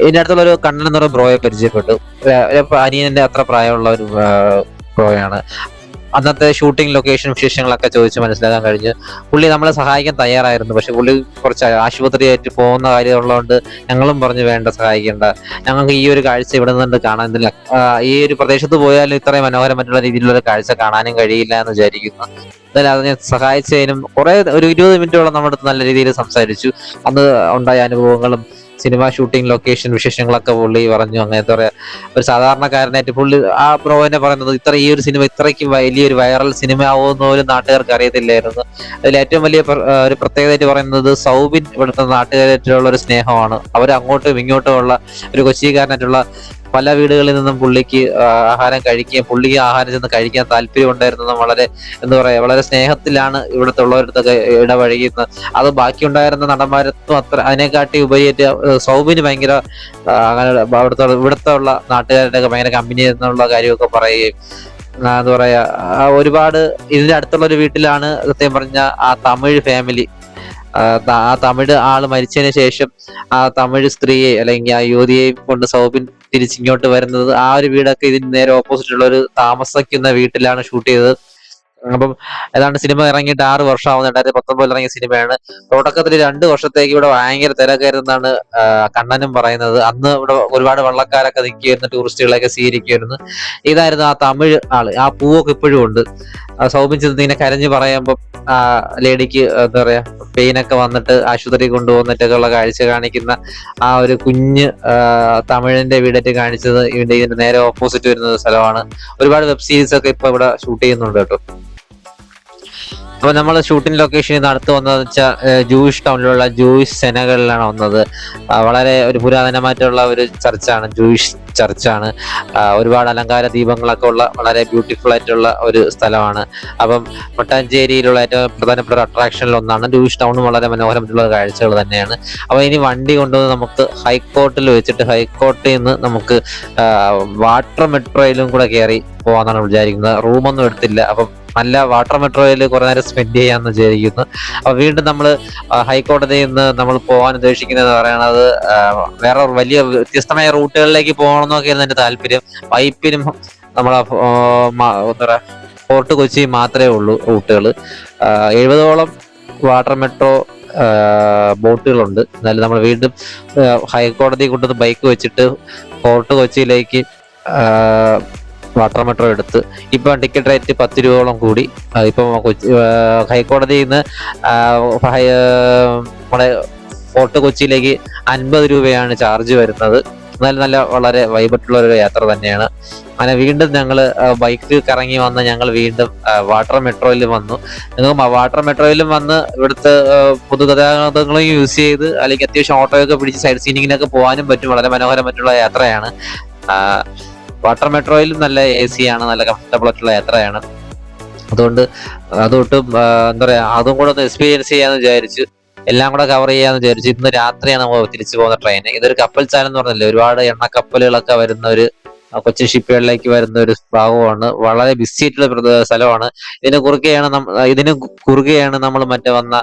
ഇതിന്റെ അടുത്തുള്ള ഒരു കണ്ണൻ എന്നൊരു ബ്രോയെ പരിചയപ്പെട്ടു. അനിയന്റെ അത്ര പ്രായമുള്ള ഒരു ബ്രോയാണ്. അന്നത്തെ ഷൂട്ടിംഗ് ലൊക്കേഷൻ വിശേഷങ്ങളൊക്കെ ചോദിച്ച് മനസ്സിലാക്കാൻ കഴിഞ്ഞു പുള്ളി നമ്മളെ സഹായിക്കാൻ തയ്യാറായിരുന്നു. പക്ഷെ പുള്ളി കുറച്ച് ആശുപത്രിയായിട്ട് പോകുന്ന കാര്യമുള്ളതുകൊണ്ട് ഞങ്ങളും പറഞ്ഞു വേണ്ട സഹായിക്കേണ്ട. ഞങ്ങൾക്ക് ഈ ഒരു കാഴ്ച ഇവിടെ നിന്ന് കാണാൻ. ഈ ഒരു പ്രദേശത്ത് പോയാലും ഇത്രയും മനോഹരമായിട്ടുള്ള രീതിയിലുള്ള കാഴ്ച കാണാനും കഴിയില്ല എന്ന് വിചാരിക്കുന്നു. എന്തായാലും അതിനെ സഹായിച്ചതിനും കുറെ ഒരു ഇരുപത് മിനിറ്റോളം നമ്മുടെ അടുത്ത് നല്ല രീതിയിൽ സംസാരിച്ചു. അന്ന് ഉണ്ടായ അനുഭവങ്ങളും സിനിമ ഷൂട്ടിംഗ് ലൊക്കേഷൻ വിശേഷങ്ങളൊക്കെ പുള്ളി പറഞ്ഞു. അങ്ങനത്തെ പറയാ ഒരു സാധാരണക്കാരനായിട്ട് പുള്ളി ആ പ്രോവിനെ പറയുന്നത് ഇത്ര ഈ ഒരു സിനിമ ഇത്രയ്ക്ക് വലിയൊരു വൈറൽ സിനിമ ആവുമെന്ന് പോലും നാട്ടുകാർക്ക് അറിയത്തില്ലായിരുന്നു. അതിൽ ഏറ്റവും വലിയ ഒരു പ്രത്യേകതയായിട്ട് പറയുന്നത് സൗബിൻ ഇവിടുത്തെ നാട്ടുകാരായിട്ടുള്ള ഒരു സ്നേഹമാണ്. അവർ അങ്ങോട്ടും ഇങ്ങോട്ടും ഉള്ള ഒരു കൊച്ചിക്കാരനായിട്ടുള്ള പല വീടുകളിൽ നിന്നും പുള്ളിക്ക് ആഹാരം കഴിക്കുകയും പുള്ളിക്ക് ആഹാരം ചെന്ന് കഴിക്കാൻ താല്പര്യം ഉണ്ടായിരുന്നതും വളരെ എന്താ പറയാ വളരെ സ്നേഹത്തിലാണ് ഇവിടുത്തെ ഉള്ളവരടുത്തൊക്കെ ഇടപഴകിയിരുന്നത്. അത് ബാക്കി ഉണ്ടായിരുന്ന നടന്മാരത്തും അത്ര അതിനെക്കാട്ടി ഉപരിയായിട്ട് സൗബിന് ഭയങ്കര അങ്ങനെ അവിടുത്തെ ഇവിടുത്തെ ഉള്ള നാട്ടുകാരുടെ ഒക്കെ ഭയങ്കര കമ്പനി എന്നുള്ള കാര്യമൊക്കെ പറയുകയും എന്താ പറയാ ഒരുപാട് ഇതിന്റെ അടുത്തുള്ള ഒരു വീട്ടിലാണ് സത്യം പറഞ്ഞ ആ തമിഴ് ഫാമിലി ആ തമിഴ് ആൾ മരിച്ചതിന് ശേഷം ആ തമിഴ് സ്ത്രീയെ അല്ലെങ്കിൽ ആ യുവതിയെയും കൊണ്ട് സൗബിൻ തിരിച്ചിങ്ങോട്ട് വരുന്നത്. ആ ഒരു വീടൊക്കെ ഇതിന് നേരെ ഓപ്പോസിറ്റ് ഉള്ള ഒരു താമസിക്കുന്ന വീട്ടിലാണ് ഷൂട്ട് ചെയ്തത്. അപ്പം ഏതാണ്ട് സിനിമ ഇറങ്ങിയിട്ട് ആറ് വർഷം ആവുന്ന രണ്ടായിരത്തി പത്തൊമ്പതിൽ ഇറങ്ങിയ സിനിമയാണ്. തുടക്കത്തിൽ രണ്ട് വർഷത്തേക്ക് ഇവിടെ ഭയങ്കര തിരക്കായിരുന്നാണ് കണ്ണനും പറയുന്നത്. അന്ന് ഇവിടെ ഒരുപാട് വള്ളക്കാരൊക്കെ നിൽക്കുമായിരുന്നു ടൂറിസ്റ്റുകളെയൊക്കെ സ്വീകരിക്കുമായിരുന്നു ഇതായിരുന്നു ആ തമിഴ് ആൾ. ആ പൂവൊക്കെ ഇപ്പോഴും ഉണ്ട്. ചെന്ന് ഇങ്ങനെ കരഞ്ഞു പറയുമ്പോൾ ആ ലേഡിക്ക് എന്താ പറയാ പെയിനൊക്കെ വന്നിട്ട് ആശുപത്രി കൊണ്ടുപോകുന്നിട്ടൊക്കെ ഉള്ള കാഴ്ച കാണിക്കുന്ന ആ ഒരു കുഞ്ഞ് തമിഴിന്റെ വീടേറ്റ് കാണിച്ചത് ഇതിന്റെ ഇതിന്റെ നേരെ ഓപ്പോസിറ്റ് വരുന്ന സ്ഥലമാണ്. ഒരുപാട് വെബ് സീരീസ് ഒക്കെ ഇപ്പൊ ഇവിടെ ഷൂട്ട് ചെയ്യുന്നുണ്ട് കേട്ടോ. അപ്പൊ നമ്മൾ ഷൂട്ടിംഗ് ലൊക്കേഷൻ നടത്തു വന്നത് വെച്ചാൽ ജൂയിഷ് ടൗണിലുള്ള ജൂയിഷ് സെനകളിലാണ് വന്നത്. വളരെ ഒരു പുരാതനമായിട്ടുള്ള ഒരു ചർച്ചാണ് ജൂയിഷ് ചർച്ചാണ്. ഒരുപാട് അലങ്കാര ദീപങ്ങളൊക്കെ ഉള്ള വളരെ ബ്യൂട്ടിഫുൾ ആയിട്ടുള്ള ഒരു സ്ഥലമാണ്. അപ്പം മട്ടാഞ്ചേരിയിലുള്ള ഏറ്റവും പ്രധാനപ്പെട്ട ഒരു അട്രാക്ഷനിൽ ഒന്നാണ് ജൂയിഷ് ടൗൺ വളരെ മനോഹരമായിട്ടുള്ള കാഴ്ചകൾ തന്നെയാണ്. അപ്പോൾ ഇനി വണ്ടി കൊണ്ടുവന്ന് നമുക്ക് ഹൈക്കോർട്ടിൽ വെച്ചിട്ട് ഹൈക്കോർട്ടിൽ നിന്ന് നമുക്ക് വാട്ടർ മെട്രോയിലും കൂടെ കയറി പോകാന്നാണ് വിചാരിക്കുന്നത്. റൂമൊന്നും എടുത്തില്ല. അപ്പം നല്ല വാട്ടർ മെട്രോയിൽ കുറെ നേരം സ്പെൻഡ് ചെയ്യാന്ന് വിചാരിക്കുന്നു. അപ്പൊ വീണ്ടും നമ്മൾ ഹൈക്കോടതിയിൽ നിന്ന് നമ്മൾ പോകാൻ ഉദ്ദേശിക്കുന്നത് പറയണത് വേറെ വലിയ വ്യത്യസ്തമായ റൂട്ടുകളിലേക്ക് പോകണമെന്നൊക്കെയായിരുന്നു എന്റെ താല്പര്യം. പൈപ്പിനും നമ്മളെ എന്താ പറയാ ഫോർട്ട് കൊച്ചി മാത്രമേ ഉള്ളൂ റൂട്ടുകൾ എഴുപതോളം വാട്ടർ മെട്രോ ബോട്ടുകളുണ്ട്. എന്നാലും നമ്മൾ വീണ്ടും ഹൈക്കോടതി കൊണ്ടുവന്ന് ബൈക്ക് വെച്ചിട്ട് ഫോർട്ട് കൊച്ചിയിലേക്ക് വാട്ടർ മെട്രോ എടുത്ത്. ഇപ്പം ടിക്കറ്റ് റേറ്റ് പത്ത് രൂപയോളം കൂടി. ഇപ്പം ഹൈക്കോടതിയിൽ നിന്ന് നമ്മുടെ ഫോർട്ട് കൊച്ചിയിലേക്ക് അൻപത് രൂപയാണ് ചാർജ് വരുന്നത്. എന്നാലും നല്ല വളരെ വൈബട്ടുള്ള ഒരു യാത്ര തന്നെയാണ്. അങ്ങനെ വീണ്ടും ഞങ്ങൾ ബൈക്കിൽ കറങ്ങി വന്ന് ഞങ്ങൾ വീണ്ടും വാട്ടർ മെട്രോയിൽ വന്നു. ഞങ്ങൾ വാട്ടർ മെട്രോയിലും വന്ന് ഇവിടുത്തെ പൊതുഗതാഗതങ്ങളും യൂസ് ചെയ്ത് അല്ലെങ്കിൽ അത്യാവശ്യം ഓട്ടോയൊക്കെ പിടിച്ച് സൈഡ് സീനിങ്ങിനൊക്കെ പോകാനും പറ്റും. വളരെ മനോഹരമായിട്ടുള്ള യാത്രയാണ്. വാട്ടർ മെട്രോയിലും നല്ല എ സി ആണ് നല്ല കംഫർട്ടബിൾ ആയിട്ടുള്ള യാത്രയാണ്. അതുകൊണ്ട് അതൊട്ടും എന്താ പറയാ അതും കൂടെ ഒന്ന് എക്സ്പീരിയൻസ് ചെയ്യാന്ന് വിചാരിച്ചു എല്ലാം കൂടെ കവർ ചെയ്യാന്ന് വിചാരിച്ചു ഇന്ന് രാത്രിയാണ് നമ്മൾ തിരിച്ചു പോകുന്ന ട്രെയിൻ ഇതൊരു കപ്പൽ ചാലം എന്ന് പറഞ്ഞില്ലേ? ഒരുപാട് എണ്ണ കപ്പലുകളൊക്കെ വരുന്ന ഒരു ആ, കൊച്ചിൻ ഷിപ്പുകളിലേക്ക് വരുന്ന ഒരു ഭാഗമാണ്. വളരെ ബിസി ആയിട്ടുള്ള സ്ഥലമാണ്. ഇതിന് കുറുകെയാണ് ഇതിന് കുറുകെയാണ് നമ്മൾ മറ്റേ വന്ന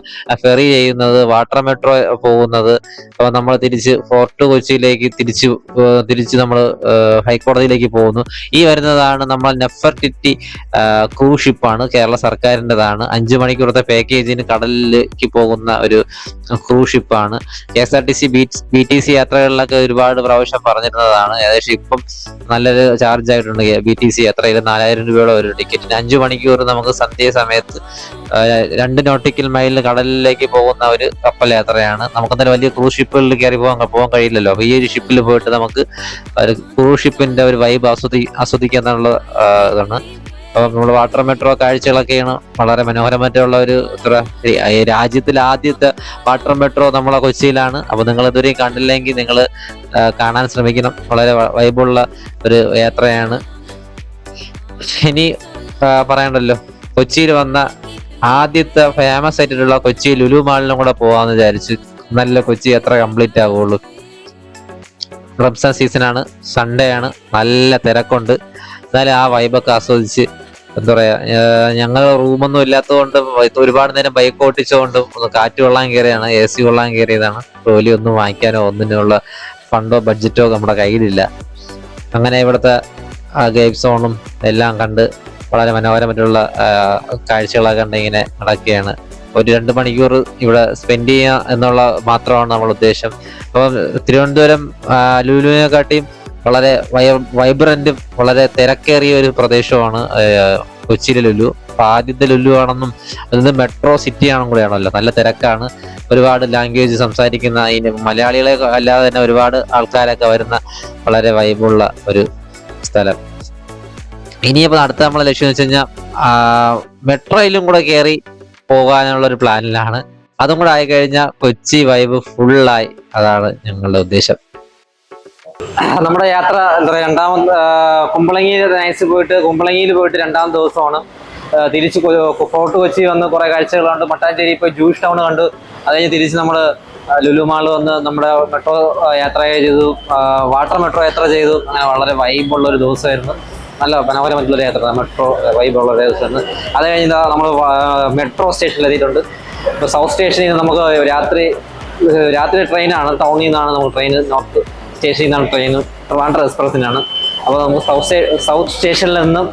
ഫെറി ചെയ്യുന്നത് വാട്ടർ മെട്രോ പോകുന്നത്. അപ്പൊ നമ്മൾ തിരിച്ച് ഫോർട്ട് കൊച്ചിയിലേക്ക് തിരിച്ച് തിരിച്ച് നമ്മൾ ഹൈക്കോടതിയിലേക്ക് പോകുന്നു. ഈ വരുന്നതാണ് നമ്മൾ നെഫർട്ടിറ്റി ക്രൂസ് ഷിപ്പാണ് കേരള സർക്കാരിന്റെതാണ്. അഞ്ചു മണിക്കൂറത്തെ പാക്കേജിന് കടലിലേക്ക് പോകുന്ന ഒരു crew ഷിപ്പാണ് K S R T C B T C യാത്രകളിലൊക്കെ ഒരുപാട് പ്രാവശ്യം പറഞ്ഞിരുന്നതാണ്. ഏകദേശം ഇപ്പം നല്ലൊരു ചാർജ് ആയിട്ടുണ്ട്. ബി ടി സി യാത്രയിൽ നാലായിരം രൂപയുടെ ഒരു ടിക്കറ്റിന് അഞ്ചു മണിക്കൂർ നമുക്ക് സന്ധ്യ സമയത്ത് രണ്ട് നോട്ടിക്കൽ മൈലിൽ കടലിലേക്ക് പോകുന്ന ഒരു കപ്പൽ യാത്രയാണ്. നമുക്ക് എന്തായാലും വലിയ ക്രൂസ് ഷിപ്പുകളിൽ കയറി പോകാൻ പോകാൻ കഴിയില്ലല്ലോ. അപ്പൊ ഈ ഒരു ഷിപ്പിൽ പോയിട്ട് നമുക്ക് ഒരു ക്രൂസ് ഷിപ്പിന്റെ ഒരു വൈബ് ആസ്വദി ആസ്വദിക്കാന്നുള്ള ഇതാണ്. അപ്പൊ നമ്മുടെ വാട്ടർ മെട്രോ കാഴ്ചകളൊക്കെയാണ് വളരെ മനോഹരമായിട്ടുള്ള ഒരു രാജ്യത്തിലെ ആദ്യത്തെ വാട്ടർ മെട്രോ നമ്മളെ കൊച്ചിയിലാണ്. അപ്പോൾ നിങ്ങൾ ഇതുവരെയും കണ്ടില്ലെങ്കിൽ നിങ്ങൾ കാണാൻ ശ്രമിക്കണം. വളരെ വൈബുള്ള ഒരു യാത്രയാണ്. ഇനി പറയണ്ടല്ലോ. കൊച്ചിയിൽ വന്ന ആദ്യത്തെ ഫേമസ് ആയിട്ടുള്ള കൊച്ചി ലുലു മാളിലും കൂടെ പോവാന്ന് വിചാരിച്ചു നല്ല കൊച്ചി എത്ര കംപ്ലീറ്റ് ആവുള്ളൂ. റംസാൻ സീസൺ ആണ്. സൺഡേ ആണ്. നല്ല തിരക്കുണ്ട്. എന്നാലും ആ വൈബൊക്കെ ആസ്വദിച്ച് എന്താ പറയാ ഞങ്ങൾ റൂമൊന്നും ഇല്ലാത്തതുകൊണ്ട് ഒരുപാട് നേരം ബൈക്ക് ഓട്ടിച്ചുകൊണ്ടും കാറ്റ് കൊള്ളാൻ കയറിയാണ് എ സി കൊള്ളാൻ കയറിയതാണ്. ജോലി ഒന്നും വാങ്ങിക്കാനോ ഒന്നിനുള്ള ഫണ്ടോ ബഡ്ജറ്റോ നമ്മുടെ കയ്യിലില്ല. അങ്ങനെ ഇവിടുത്തെ ഗെയിം സോണും എല്ലാം കണ്ട് വളരെ മനോഹരമായിട്ടുള്ള കാഴ്ചകളൊക്കെ കണ്ട് ഇങ്ങനെ നടക്കുകയാണ്. ഒരു രണ്ട് മണിക്കൂർ ഇവിടെ സ്പെൻഡ് ചെയ്യുക എന്നുള്ള മാത്രമാണ് നമ്മുടെ ഉദ്ദേശം അപ്പം തിരുവനന്തപുരം ലുലുവിനെക്കാട്ടിയും വളരെ വൈബ്രന്റ് വളരെ തിരക്കേറിയ ഒരു പ്രദേശമാണ് കൊച്ചിയിലെ ലുലു. അപ്പൊ ആദ്യത്തെ ലുലു ആണെന്നും അത് മെട്രോ സിറ്റി ആണെന്നും കൂടെയാണല്ലോ. നല്ല തിരക്കാണ്. ഒരുപാട് ലാംഗ്വേജ് സംസാരിക്കുന്ന അതിന് മലയാളികളെ അല്ലാതെ തന്നെ ഒരുപാട് ആൾക്കാരൊക്കെ വരുന്ന വളരെ വൈബുള്ള ഒരു സ്ഥലം. ഇനിയിപ്പോൾ അടുത്ത നമ്മളെ ലക്ഷ്യം വെച്ച് കഴിഞ്ഞാൽ മെട്രോയിലും കൂടെ കയറി പോകാനുള്ള ഒരു പ്ലാനിലാണ് അതും കൂടെ ആയിക്കഴിഞ്ഞാൽ കൊച്ചി വൈബ് ഫുള്ളായി അതാണ് ഞങ്ങളുടെ ഉദ്ദേശം. നമ്മുടെ യാത്ര എന്താ പറയുക രണ്ടാമത് കുമ്പളങ്ങിയിൽ നൈസ് പോയിട്ട് കുമ്പളങ്ങിയിൽ പോയിട്ട് രണ്ടാം ദിവസമാണ്. തിരിച്ച് ഫോർട്ട് കൊച്ചി വന്ന് കുറേ കാഴ്ചകൾ കണ്ടു മട്ടാഞ്ചേരി ഇപ്പോൾ ജൂഷ് ടൗൺ കണ്ടു അത് കഴിഞ്ഞ് തിരിച്ച് നമ്മൾ ലുലു മാൾ വന്ന് നമ്മുടെ മെട്രോ യാത്ര ചെയ്തു വാട്ടർ മെട്രോ യാത്ര ചെയ്തു. അങ്ങനെ വളരെ വൈബുള്ള ഒരു ദിവസമായിരുന്നു. നല്ല മനോഹരമായിട്ടുള്ള യാത്ര മെട്രോ വൈബുള്ള ഒരു ദിവസമായിരുന്നു. അത് കഴിഞ്ഞ് നമ്മൾ മെട്രോ സ്റ്റേഷനിൽ എത്തിയിട്ടുണ്ട്. ഇപ്പോൾ സൗത്ത് സ്റ്റേഷനിൽ നിന്ന് നമുക്ക് രാത്രി രാത്രി ട്രെയിനാണ് ടൗണിൽ നിന്നാണ് നമ്മൾ ട്രെയിൻ നോർത്ത് സ്റ്റേഷനിൽ നിന്നാണ് ട്രെയിൻ ട്രിവാൻഡ്രം എക്സ്പ്രസ്സിനാണ് അപ്പോൾ നമുക്ക് സൗത്ത് സൗത്ത് സ്റ്റേഷനിൽ നിന്നും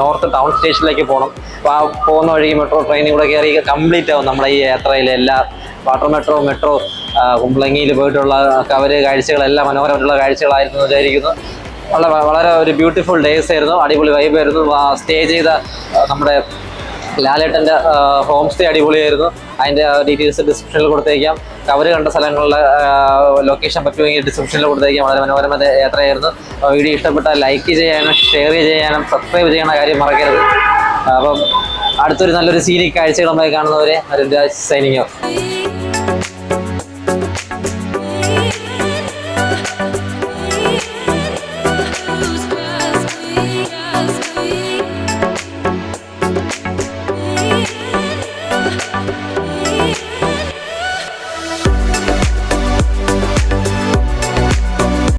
നോർത്ത് ടൗൺ സ്റ്റേഷനിലേക്ക് പോകണം അപ്പോൾ ആ പോകുന്ന വഴി മെട്രോ ട്രെയിനിൽ കൂടെ കയറി കംപ്ലീറ്റ് ആവും നമ്മുടെ ഈ യാത്രയിലെ എല്ലാ വാട്ടർ മെട്രോ മെട്രോ കുമ്പളങ്ങിയിൽ പോയിട്ടുള്ള കവര് കാഴ്ചകളെല്ലാം മനോഹരമായിട്ടുള്ള കാഴ്ചകളായിരുന്നു വിചാരിക്കുന്നു. വളരെ വളരെ ഒരു ബ്യൂട്ടിഫുൾ ഡേയ്സ് ആയിരുന്നു. അടിപൊളി വൈബ് ആയിരുന്നു. സ്റ്റേ ചെയ്ത നമ്മുടെ ലാലേട്ടന്റെ ഹോം സ്റ്റേ അടിപൊളിയായിരുന്നു. അതിന്റെ ഡീറ്റെയിൽസ് ഡിസ്ക്രിപ്ഷനിൽ കൊടുത്തേക്കാം. കവർ കണ്ട സ്ഥലങ്ങളുടെ ലൊക്കേഷൻ പറ്റുമെങ്കിൽ ഡിസ്ക്രിപ്ഷനിൽ കൊടുത്തേക്കാം. വളരെ മനോഹരമായ യാത്രയായിരുന്നു. വീഡിയോ ഇഷ്ടപ്പെട്ടാൽ ലൈക്ക് ചെയ്യാനും ഷെയർ ചെയ്യാനും സബ്സ്ക്രൈബ് ചെയ്യണ കാര്യം മറക്കരുത്. അപ്പം അടുത്തൊരു നല്ലൊരു സീനിക് കാഴ്ചകളുമായി കാണുന്നവരെ അരുൺ രാജ് സൈനിങ് ഓഫ്